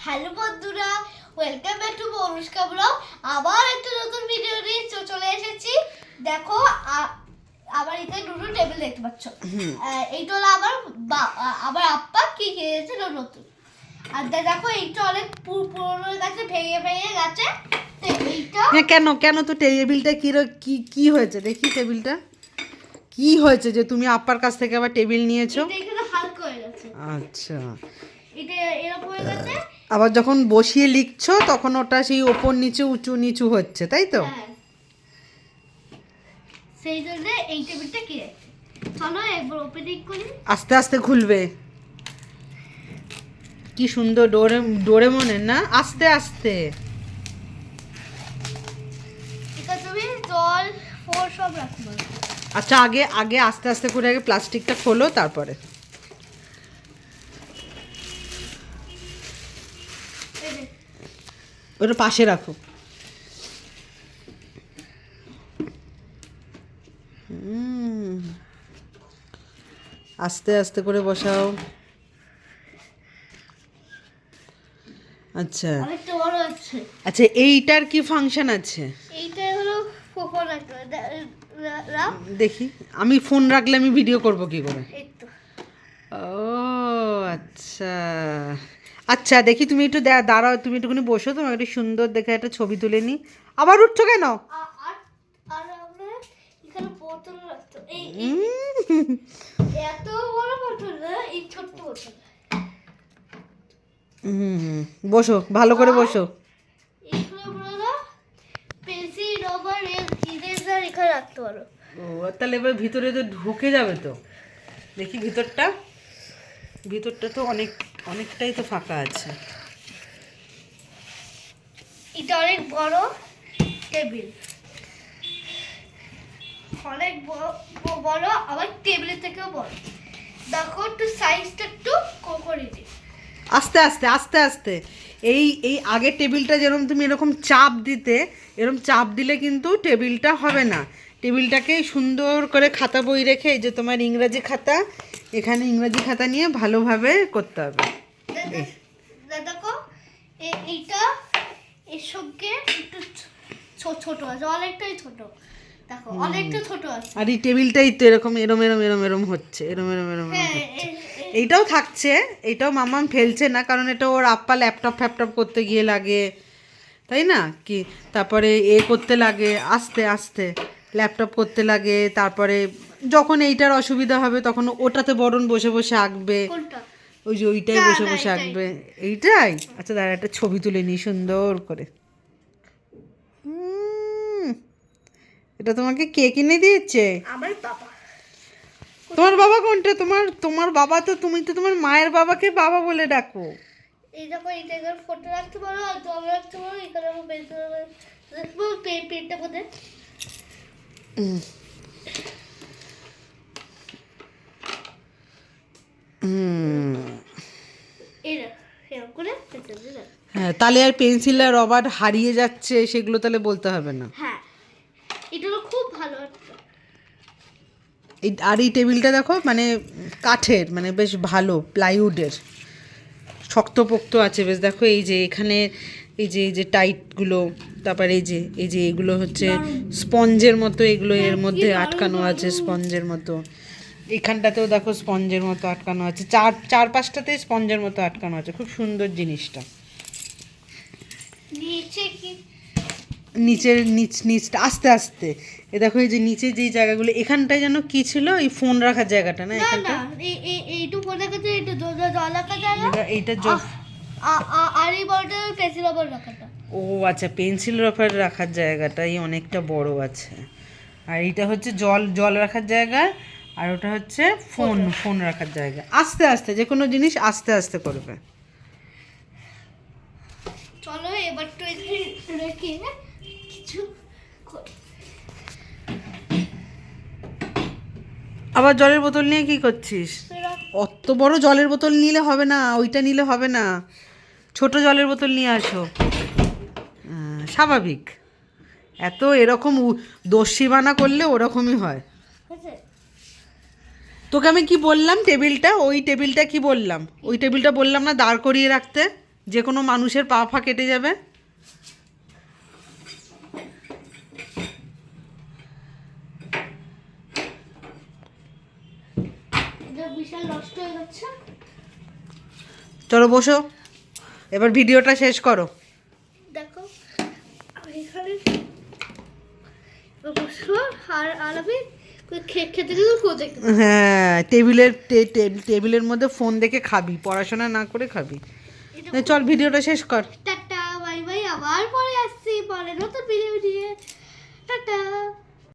Hello বন্ধুরা welcome back to Anushka blog আবার একটা নতুন ভিডিও নিয়ে চলে এসেছি। দেখো আবার এখানে দুটো টেবিল দেখতে পাচ্ছ। এইটা হলো আবার বা- আ- আপ্পা কি কিনেছিল নতুন। আর দেখো এইটা অনেক পুরনো গেছে ভেঙে ভেঙে গেছে। এইটা হ্যাঁ কেন কেন তো টেবিলটা কি কি কি হয়েছে? দেখি টেবিলটা। কি হয়েছে যে তুমি আপ্পার কাছ থেকে আবার টেবিল নিয়েছো? এটা হালকা হয়ে গেছে। আচ্ছা। এটা এরকম হয়ে গেছে আবার যখন বসিয়ে লিখছো তখন ওটা সেই ওপর নিচে উঁচু নিচু হচ্ছে তাই তো? হ্যাঁ। সেই জন্য এই টেবিলটা কিনেছি চলো একবার ওপেনিং করি। আস্তে আস্তে খুলবে। কি সুন্দর ডোরে ডোরে মনে না? আস্তে আস্তে। তুমি জল ফোর সব রাখতে আচ্ছা আগে আগে আস্তে আস্তে করে আগে প্লাস্টিকটা খোলো তারপরে। ওটা পাশে রাখো। আস্তে আস্তে করে বসাও। আচ্ছা। আচ্ছা এইটার কি ফাংশন আছে? এইটা হলো ফোন দেখি। আমি ফোন রাখলে আমি ভিডিও করব কি করে? ও আচ্ছা। আচ্ছা দেখি তুমি একটু দাঁড়াও তুমি একটুখানি বসো তোমাকে একটু সুন্দর দেখে একটা ছবি তুলে নি আবার উঠছো কেন? বসো ভালো করে বসো। ও তাহলে এবার ভিতরে তো ঢুকে যাবে তো। দেখি ভিতরটা। ভিতরটা তো অনেক অনেকটাই তো ফাঁকা আছে। এটা অনেক বড় টেবিল। অনেক বড় আবার টেবিলের থেকেও বড়। দেখো একটু সাইজটা একটু করে দিই। আস্তে আস্তে আস্তে আস্তে। এই এই আগের টেবিলটা যেরকম তুমি এরকম চাপ দিতে এরকম চাপ দিলে কিন্তু টেবিলটা হবে না। টেবিলটাকে সুন্দর করে খাতা বই রেখে এই যে তোমার ইংরাজি খাতা এখানে ইংরাজি খাতা নিয়ে ভালোভাবে করতে হবে। দে- দে- দে- দেখো এ- এইটা এর সঙ্গে একটু ছোট আছে অনেকটাই ছোট। দেখো অনেকটা ছোট আছে। আর এই টেবিলটাই তো এরকম এরম এরম এরম এরম হচ্ছে এরম এরম এরম হ্যাঁ হচ্ছে। এইটাও থাকছে এইটাও মামাম ফেলছে না কারণ এটা ওর আপ্পা ল্যাপটপ ফ্যাপটপ করতে গিয়ে লাগে তাই না? কি? তারপরে এ করতে লাগে আস্তে আস্তে ল্যাপটপ করতে লাগে তারপরে যখন এইটার অসুবিধা হবে তখন ওটাতে বরণ বসে বসে আঁকবে। ওই যে ওইটাই বসে বসে আঁকবে। এইটাই? আচ্ছা দাঁড়া একটা ছবি তুলে নিই সুন্দর করে। এটা তোমাকে কে কিনে দিয়েছে? আমার বাবা। তোমার বাবা কোনটা? তোমার তোমার বাবা তো তুমি তো তোমার মায়ের বাবাকে বাবা বলে ডাকো। এই দেখো এখানে ফটো রাখতে পারো আর জল রাখতে পারো এখানে আমার পেন্সিল দেখব পে- পেনটা কোথায় হুম। এই দেখ এরকম করে পেন্সিল দিয়ে রাখ। হ্যাঁ তাহলে আর পেন্সিল আর রবার হারিয়ে যাচ্ছে সেগুলো তাহলে বলতে হবে না। হ্যাঁ এটা খুব ভালো এই আর এই টেবিলটা দেখো মানে কাঠের মানে বেশ ভালো প্লাইউডের শক্তপোক্ত আছে বেশ দেখো এই যে এখানে এই যে এই যে টাইটগুলো তারপরে এই যে এই যে এগুলো হচ্ছে স্পঞ্জের মতো এগুলো এর মধ্যে আটকানো আছে স্পঞ্জের মতো। এখানটাতেও দেখো স্পঞ্জের মতো আটকানো আছে চার চার পাঁচটাতেই স্পঞ্জের মতো আটকানো আছে খুব সুন্দর জিনিসটা। নিচের নিচ নিচটা আস্তে আস্তে। এ দেখো এই যে নিচে যেই জায়গাগুলো এখানটায় যেন কি ছিল? এই ফোন রাখার জায়গাটা না এখানটা? জল রাখা জায়গা? এইটা আর এই বড়টা পেন্সিল রবার রাখাটা। ও আচ্ছা পেন্সিল রফার রাখার জায়গাটাই অনেকটা বড় আছে। আর এইটা হচ্ছে জল জল রাখার জায়গা আর ওটা হচ্ছে ফোন ফোন রাখার জায়গা। আস্তে আস্তে যে কোনো জিনিস আস্তে আস্তে করবে চলো এবার তো এখানে রেখে কিছু আবার জলের বোতল নিয়ে কি করছিস? অত বড় জলের বোতল নিলে হবে না ওইটা নিলে হবে না। ছোট জলের বোতল নিয়ে আসো। স্বাভাবিক। এত এরকম দস্যিবানা করলে ওরকমই হয়। তোকে আমি কি বললাম টেবিলটা? ওই টেবিলটা কি বললাম? ওই টেবিলটা বললাম না দাঁড় করিয়ে রাখতে। যে কোনো মানুষের পা ফা কেটে যাবে। বিশাল নষ্ট হয়ে যাচ্ছে। চলো বসো। এবার ভিডিওটা শেষ করো। দেখো এখানে আর আর আমি হ্যাঁ টেবিলের টেবিলের মধ্যে ফোন দেখে খাবি পড়াশোনা না করে খাবি। চল ভিডিওটা শেষ কর। টাটা বাই বাই আবার পরে আসছি পরে নতুন ভিডিও নিয়ে। টাটা।